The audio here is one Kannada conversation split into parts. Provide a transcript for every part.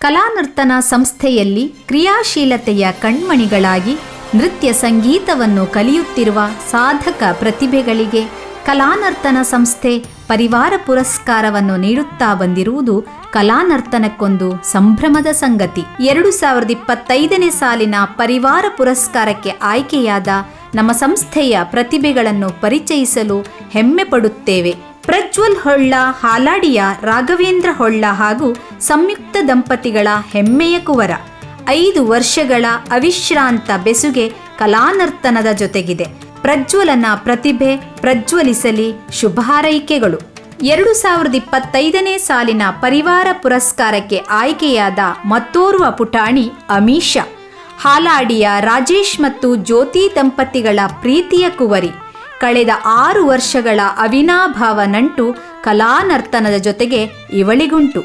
ಕಲಾನರ್ತನ ಸಂಸ್ಥೆಯಲ್ಲಿ ಕ್ರಿಯಾಶೀಲತೆಯ ಕಣ್ಮಣಿಗಳಾಗಿ ನೃತ್ಯ ಸಂಗೀತವನ್ನು ಕಲಿಯುತ್ತಿರುವ ಸಾಧಕ ಪ್ರತಿಭೆಗಳಿಗೆ ಕಲಾನರ್ತನ ಸಂಸ್ಥೆ ಪರಿವಾರ ಪುರಸ್ಕಾರವನ್ನು ನೀಡುತ್ತಾ ಬಂದಿರುವುದು ಕಲಾನರ್ತನಕ್ಕೊಂದು ಸಂಭ್ರಮದ ಸಂಗತಿ. ಎರಡು ಸಾವಿರದ ಇಪ್ಪತ್ತೈದನೇ ಸಾಲಿನ ಪರಿವಾರ ಪುರಸ್ಕಾರಕ್ಕೆ ಆಯ್ಕೆಯಾದ ನಮ್ಮ ಸಂಸ್ಥೆಯ ಪ್ರತಿಭೆಗಳನ್ನು ಪರಿಚಯಿಸಲು ಹೆಮ್ಮೆ ಪಡುತ್ತೇವೆ. ಪ್ರಜ್ವಲ್ ಹೊಳ್ಳ, ಹಾಲಾಡಿಯ ರಾಘವೇಂದ್ರ ಹೊಳ್ಳ ಹಾಗೂ ಸಂಯುಕ್ತ ದಂಪತಿಗಳ ಹೆಮ್ಮೆಯ ಕುವರ. ಐದು ವರ್ಷಗಳ ಅವಿಶ್ರಾಂತ ಬೆಸುಗೆ ಕಲಾನರ್ತನದ ಜೊತೆಗಿದೆ. ಪ್ರಜ್ವಲನ ಪ್ರತಿಭೆ ಪ್ರಜ್ವಲಿಸಲಿ ಶುಭ ಹಾರೈಕೆಗಳು ಎರಡು ಸಾವಿರದ ಇಪ್ಪತ್ತೈದನೇ ಸಾಲಿನ ಪರಿವಾರ ಪುರಸ್ಕಾರಕ್ಕೆ ಆಯ್ಕೆಯಾದ ಮತ್ತೋರ್ವ ಪುಟಾಣಿ ಅಮೀಷಾ. ಹಾಲಾಡಿಯ ರಾಜೇಶ್ ಮತ್ತು ಜ್ಯೋತಿ ದಂಪತಿಗಳ ಪ್ರೀತಿಯ ಕುವರಿ. ಕಳೆದ ಆರು ವರ್ಷಗಳ ಅವಿನಾಭಾವ ನಂಟು ಕಲಾನರ್ತನದ ಜೊತೆಗೆ ಇವಳಿಗುಂಟು.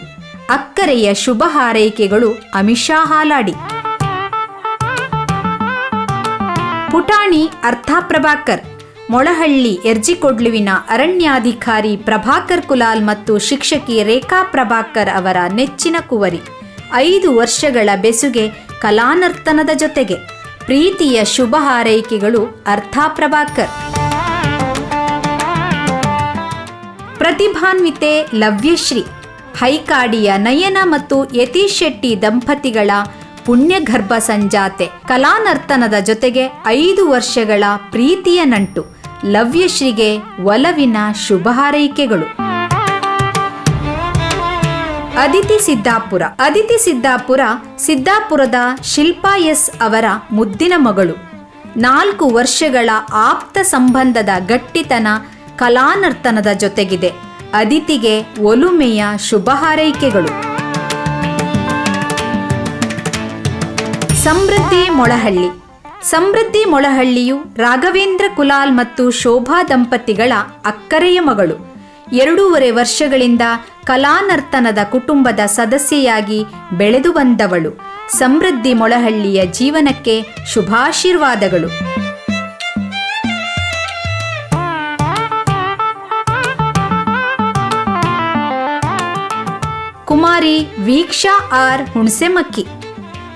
ಅಕ್ಕರೆಯ ಶುಭ ಹಾರೈಕೆಗಳು ಅಮಿಷಾ ಹಾಲಾಡಿ. ಪುಟಾಣಿ ಅರ್ಥ ಪ್ರಭಾಕರ್, ಮೊಳಹಳ್ಳಿ ಎರ್ಜಿಕೊಡ್ಲುವಿನ ಅರಣ್ಯಾಧಿಕಾರಿ ಪ್ರಭಾಕರ್ ಕುಲಾಲ್ ಮತ್ತು ಶಿಕ್ಷಕಿ ರೇಖಾ ಪ್ರಭಾಕರ್ ಅವರ ನೆಚ್ಚಿನ ಕುವರಿ. ಐದು ವರ್ಷಗಳ ಬೆಸುಗೆ ಕಲಾನರ್ತನದ ಜೊತೆಗೆ. ಪ್ರೀತಿಯ ಶುಭ ಹಾರೈಕೆಗಳು ಅರ್ಥಾ ಪ್ರಭಾಕರ್. ಪ್ರತಿಭಾನ್ವಿತೆ ಲವ್ಯಶ್ರೀ, ಹೈಕಾಡಿಯ ನಯನ ಮತ್ತು ಯತೀಶ್ ಶೆಟ್ಟಿ ದಂಪತಿಗಳ ಪುಣ್ಯಗರ್ಭ ಸಂಜಾತೆ. ಕಲಾನರ್ತನದ ಜೊತೆಗೆ ಐದು ವರ್ಷಗಳ ಪ್ರೀತಿಯ ನಂಟು. ಲವ್ಯಶ್ರೀಗೆ ಒಲವಿನ ಶುಭ ಹಾರೈಕೆಗಳು ಅದಿತಿ ಸಿದ್ದಾಪುರ. ಅದಿತಿ ಸಿದ್ದಾಪುರ ಸಿದ್ದಾಪುರದ ಶಿಲ್ಪಾ ಎಸ್ ಅವರ ಮುದ್ದಿನ ಮಗಳು. ನಾಲ್ಕು ವರ್ಷಗಳ ಆಪ್ತ ಸಂಬಂಧದ ಗಟ್ಟಿತನ ಕಲಾನರ್ತನದ ಜೊತೆಗಿದೆ. ಅದಿತಿಗೆ ಒಲುಮೆಯ ಶುಭ ಹಾರೈಕೆಗಳು. ಸಮೃದ್ಧಿ ಮೊಳಹಳ್ಳಿ. ಸಮೃದ್ಧಿ ಮೊಳಹಳ್ಳಿಯು ರಾಘವೇಂದ್ರ ಕುಲಾಲ್ ಮತ್ತು ಶೋಭಾ ದಂಪತಿಗಳ ಅಕ್ಕರೆಯ ಮಗಳು. ಎರಡೂವರೆ ವರ್ಷಗಳಿಂದ ಕಲಾನರ್ತನದ ಕುಟುಂಬದ ಸದಸ್ಯೆಯಾಗಿ ಬೆಳೆದು ಬಂದವಳು. ಸಮೃದ್ಧಿ ಮೊಳಹಳ್ಳಿಯ ಜೀವನಕ್ಕೆ ಶುಭಾಶೀರ್ವಾದಗಳು. ಕುಮಾರಿ ವೀಕ್ಷಾ ಆರ್ ಹುಣಸೆಮಕ್ಕಿ.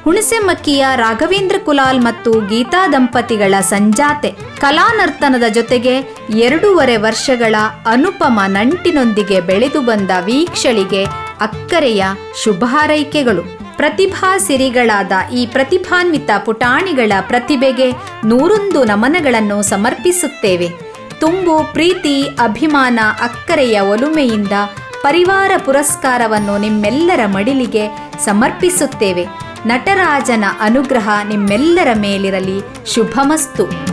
ಹುಣಸೆಮಕ್ಕಿಯ ರಾಘವೇಂದ್ರ ಕುಲಾಲ್ ಮತ್ತು ಗೀತಾ ದಂಪತಿಗಳ ಸಂಜಾತೆ. ಕಲಾನರ್ತನದ ಜೊತೆಗೆ ಎರಡೂವರೆ ವರ್ಷಗಳ ಅನುಪಮ ನಂಟಿನೊಂದಿಗೆ ಬೆಳೆದು ಬಂದ ವೀಕ್ಷಳಿಗೆ ಅಕ್ಕರೆಯ ಶುಭಾರೈಕೆಗಳು ಪ್ರತಿಭಾ ಸಿರಿಗಳಾದ ಈ ಪ್ರತಿಭಾನ್ವಿತ ಪುಟಾಣಿಗಳ ಪ್ರತಿಭೆಗೆ ನೂರೊಂದು ನಮನಗಳನ್ನು ಸಮರ್ಪಿಸುತ್ತೇವೆ. ತುಂಬು ಪ್ರೀತಿ, ಅಭಿಮಾನ, ಅಕ್ಕರೆಯ ಒಲುಮೆಯಿಂದ ಪರಿವಾರ ಪುರಸ್ಕಾರವನ್ನು ನಿಮ್ಮೆಲ್ಲರ ಮಡಿಲಿಗೆ ಸಮರ್ಪಿಸುತ್ತೇವೆ. ನಟರಾಜನ ಅನುಗ್ರಹ ನಿಮ್ಮೆಲ್ಲರ ಮೇಲಿರಲಿ. ಶುಭಮಸ್ತು.